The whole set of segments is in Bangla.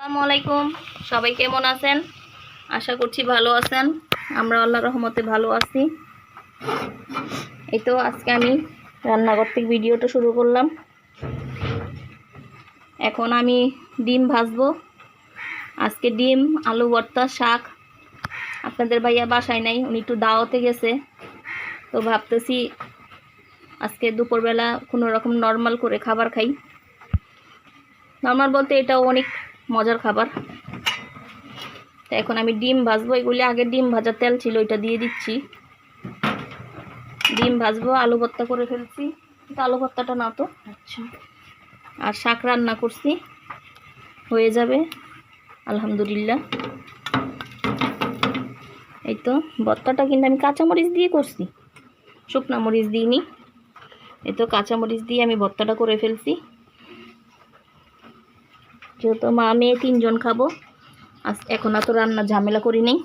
আসসালামু আলাইকুম। সবাই কেমন আছেন? আশা করছি ভালো আছেন। আমরা আল্লাহ রহমতে ভালো আছি। এই তো আজকে আমি রান্নাঘর থেকে ভিডিওটা শুরু করলাম। এখন আমি ডিম ভাজবো। আজকে ডিম, আলু ভর্তা, শাক। আপনাদের ভাইয়া বাসায় নাই, উনি একটু দাওয়াতে গেছে। তো ভাবতেছি আজকে দুপুরবেলা কোনো রকম নর্মাল করে খাবার খাই। নর্মাল বলতে এটাও অনেক মজার খাবার। তা এখন আমি ডিম ভাজবো। এগুলি আগে ডিম ভাজার তেল ছিল ওইটা দিয়ে দিচ্ছি। ডিম ভাজবো আলু ভর্তা করে ফেলছি। কিন্তু আলু ভর্তাটা না তো। আচ্ছা। আর শাক রান্না করছি। হয়ে যাবে। আলহামদুলিল্লাহ। এই তো ভর্তাটা কিন্তু আমি কাঁচামরিচ দিয়ে করছি। শুকনা মরিচ দিইনি। এই তো কাঁচামরিচ দিয়ে আমি ভর্তাটা করে ফেলছি। যেহেতু মা, মেয়ে তিনজন খাব। আজ এখন এত রান্না ঝামেলা করি নেই।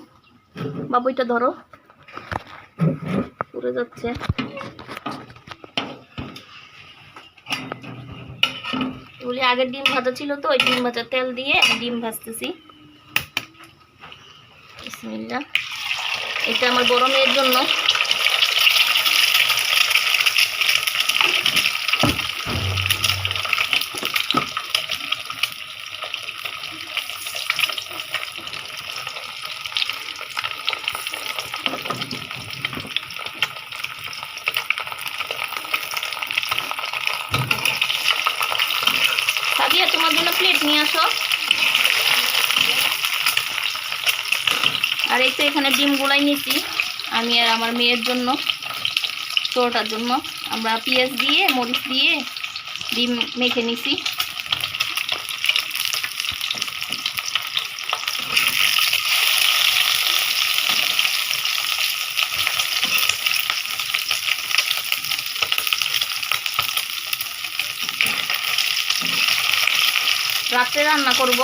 বাবু এটা ধরো। পুড়ে যাচ্ছে। এগুলি আগের ডিম ভাজা ছিল তো, ওই ডিম ভাজা তেল দিয়ে ডিম ভাজতেছি। এটা আমার বড় মেয়ের জন্য সাদিয়া তোমার জন্য প্লেট নিয়ে আসো আর এই তো এখানে ডিম গুলাই নিয়েছি। আমি আর আমার মেয়ের জন্য ছোটোটার জন্য। আমরা পেঁয়াজ দিয়ে, মরিচ দিয়ে ডিম মেখে নিছি। রাত্রে রান্না করব।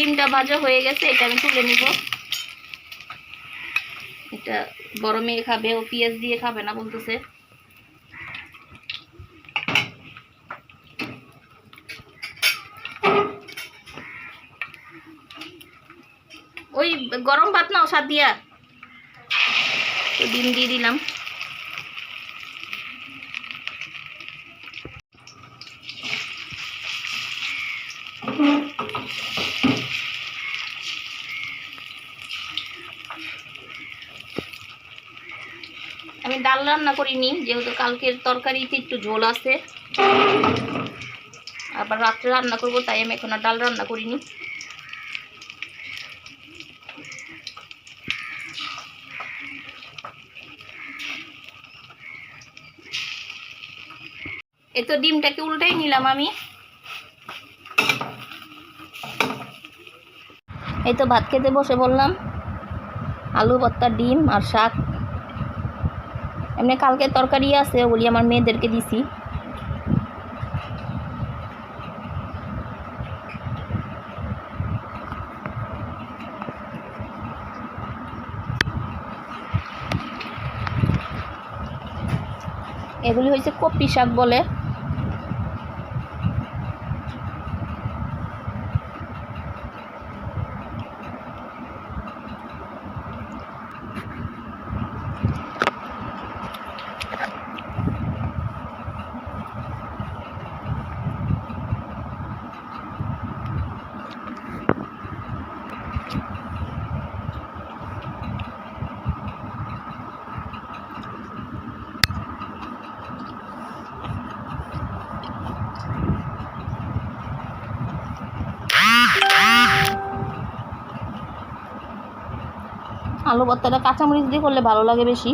ডিমটা ভাজা হয়ে গেছে, এটা আমি তুলে নিব। এটা বড় মেয়ে খাবে, ও পেঁয়াজ দিয়ে খাবে না বলতেছে। ওই গরম ভাত না সাত দিয়া তো ডিম দিয়ে দিলাম। আমি ডাল রান্না করিনি, যেহেতু কালকের তরকারিতে একটু ঝোল আছে। আবার রাত্রে রান্না করব, তাই আমি এখন ডাল রান্না করিনি। এই তো ডিমটাকে উল্টাই নিলাম আমি। এই তো ভাত খেতে বসে বললাম আলু ভর্তা, ডিম আর শাক। এমনি কালকে তরকারি আছে ওগুলি আমার মেয়েদেরকে দিছি। এগুলি হয়েছে কপি শাক বলে। আলু ভর্তাটা কাঁচামরিচ দিয়ে করলে ভালো লাগে বেশি।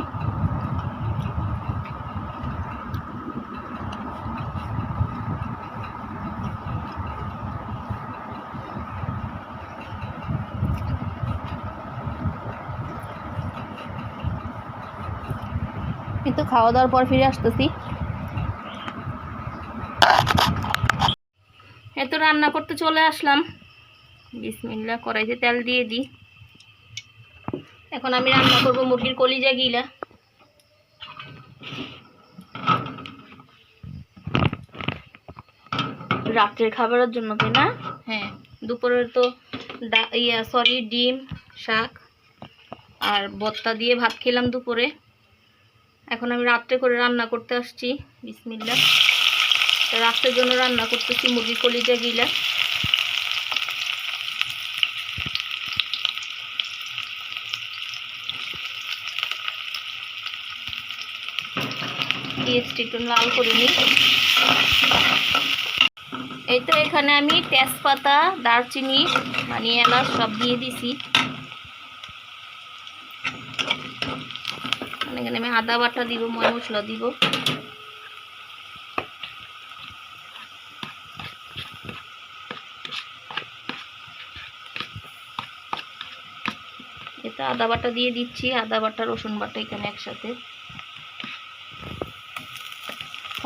কিন্তু খাওয়া দাওয়ার পর ফিরে আসতেছি। এত রান্না করতে চলে আসলাম। বিসমিল্লা কড়াইতে তেল দিয়ে দিই। এখন আমি রান্না করব মুরগির কলিজা গিলা। রাত্রের খাবারের জন্য তাই না? হ্যাঁ দুপুরের তো ইয়া সরি ডিম, শাক আর বত্তা দিয়ে ভাত খেলাম দুপুরে। এখন আমি রাত্রে করে রান্না করতে আসছি বিসমিল্লা রাত্রের জন্য রান্না করতেছি মুরগির কলিজা গিলা। পেঁয়াজটি একটু লাল করে নিই। এই তো এখানে আমি তেজপাতা, দারচিনি মানে এলাচ সব দিয়ে দিছি। মানে এখানে আমি আদা বাটা দিব, ময় মশলা দিব। এটা আদা বাটা দিয়ে দিচ্ছি, আদা বাটা, রসুন বাটা এখানে একসাথে।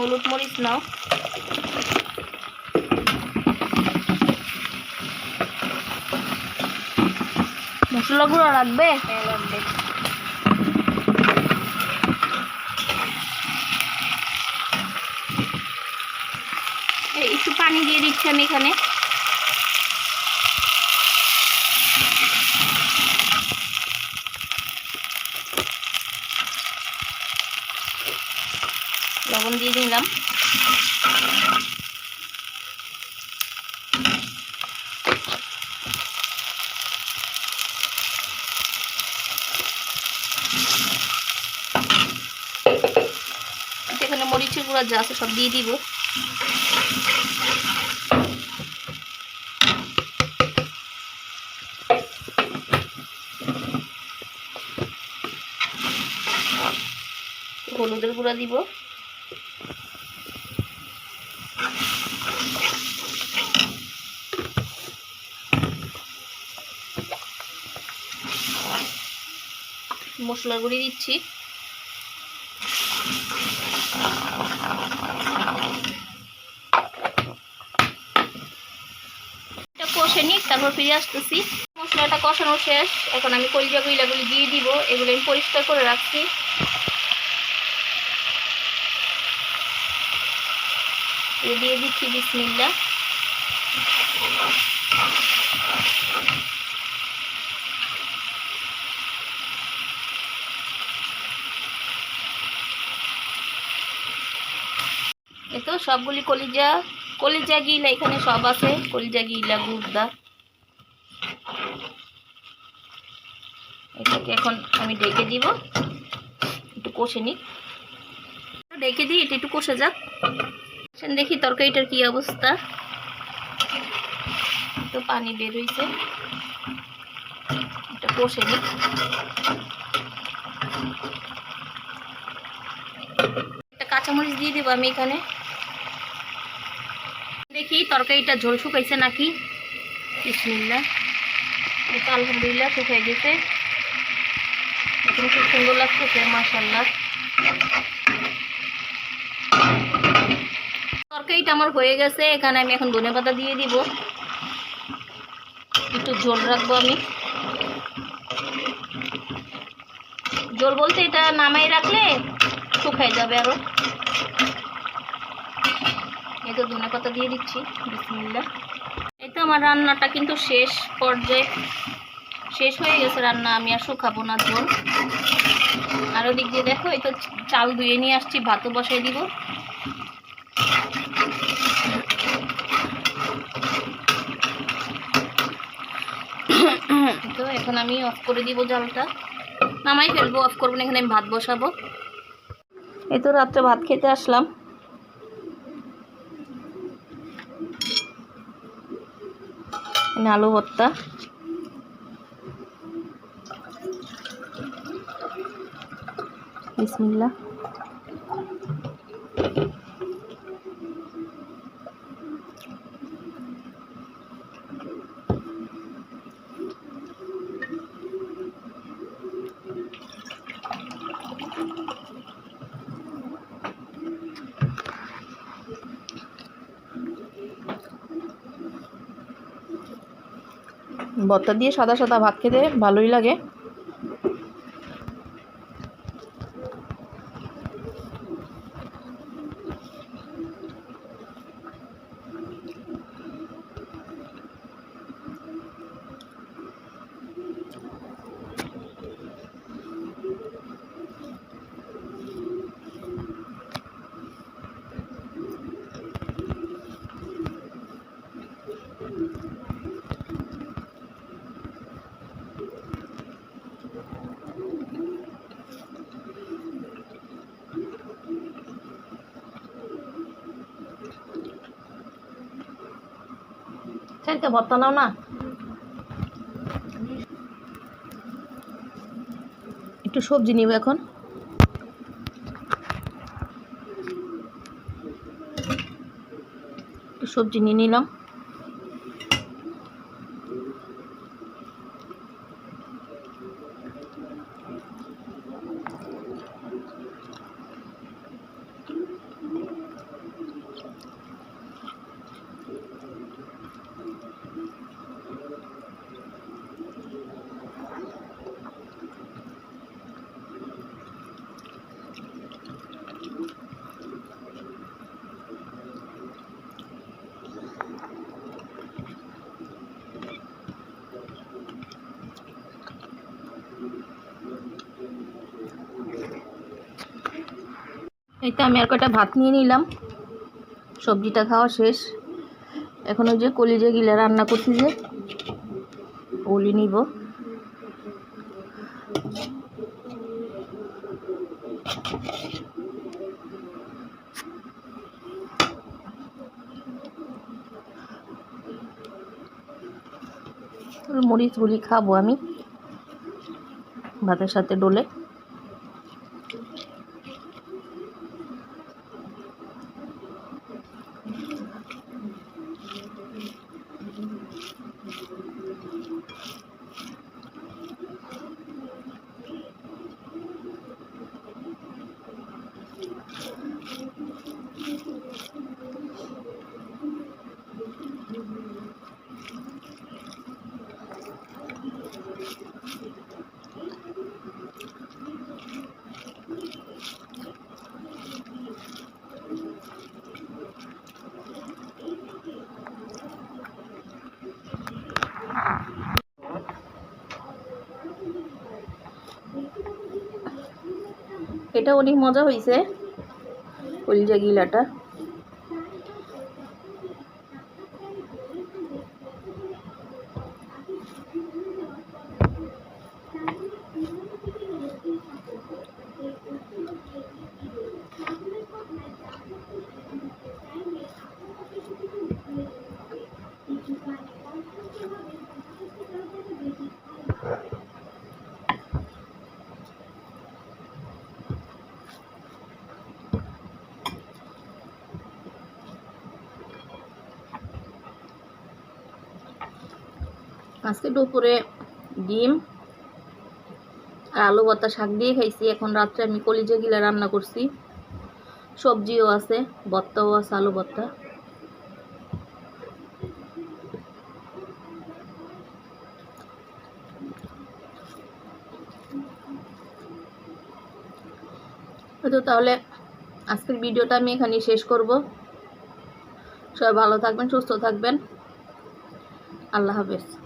হলুদ মরিচ নাও। মশলা গুঁড়ো লাগবে? হ্যাঁ একটু পানি দিয়ে দিচ্ছি আমি এখানে। লবণ দিয়ে দিলাম। এখানে মরিচের গুঁড়া যা আছে সব দিয়ে দিব। হলুদের গুঁড়া দিব। মশলা গুঁড়ি দিচ্ছি। এটা কষে নিক, তারপর ফিরে আসতেছি। মশলাটা কষানো শেষ। এখন আমি কলিজা গুইলাগুলি দিয়ে দিব। এগুলো আমি পরিষ্কার করে রাখছি। দিয়ে দিচ্ছি বিসমিল্লা এ তো সবগুলি কলিজা কলিজা গিলা এখানে সব আছে। কলিজা গিলা গুড়দা এটাকে এখন আমি ডেকে দিব। একটু কষে নিই। ডেকে দিই, এটা একটু কষে যাক। দেখি তরকারিটার কি অবস্থা। তো পানি বের হয়েছে এটা কষে নিই। একটা কাঁচামরিচ দিয়ে দেবো আমি এখানে। দেখি তরকারিটা ঝোল শুকাইছে নাকি? বিসমিল্লা আলহামদুলিল্লাহ শুকিয়ে গেছে। এখন খুব সুন্দর লাগতেছে মাসাল্লাহ তরকারিটা আমার হয়ে গেছে, এখানে আমি এখন ধনে পাতা দিয়ে দিব। একটু ঝোল রাখব আমি। ঝোল বলতে এটা নামাই রাখলে শুকাই যাবে আরও। এই তো ধনে পাতা দিয়ে দিচ্ছি বিসমিল্লা এই তো আমার রান্নাটা কিন্তু শেষ পর্যায়ে। শেষ হয়ে গেছে রান্না, আমি আর শুকাবো না ঝোল আর ওদিক দিয়ে দেখো, এই তো চাল ধুয়ে নিয়ে আসছি, ভাতও বসাই দিব। তো এখন আমি অফ করে দিব জালটা। নামাই ফেলব অফ করব না, এখানে আমি ভাত বসাবো। এই তো রাত্রে ভাত খেতে আসলাম। এখানে আলু ভর্তা। বিসমিল্লা ভর্তা দিয়ে সাদা সাদা ভাত খেতে ভালোই লাগে। কালকে ভর্তা নাও না। একটু সবজি নিব এখন। একটু সবজি নিয়ে নিলাম। তো আমি আর কটা ভাত নিয়ে নিলাম। সবজিটা খাওয়া শেষ। এখন ওই যে কলিজে গিলা রান্না করছি যে, ওলি নিব। মরিচ গুলি খাব আমি। ভাতের সাথে ডোলে। এটা অনেক মজা হয়েছে কলিজা গিলাটা। আজকে দুপুরে ডিম আর আলু, ভর্তা, শাক দিয়ে খাইছি। এখন রাত্রে আমি কলিজা গিলা রান্না করছি। সবজিও আছে, ভর্তাও আছে, আলু, ভর্তা। তো তাহলে আজকের ভিডিওটা আমি এখানে শেষ করব। সবাই ভালো থাকবেন, সুস্থ থাকবেন। আল্লাহ হাফেজ।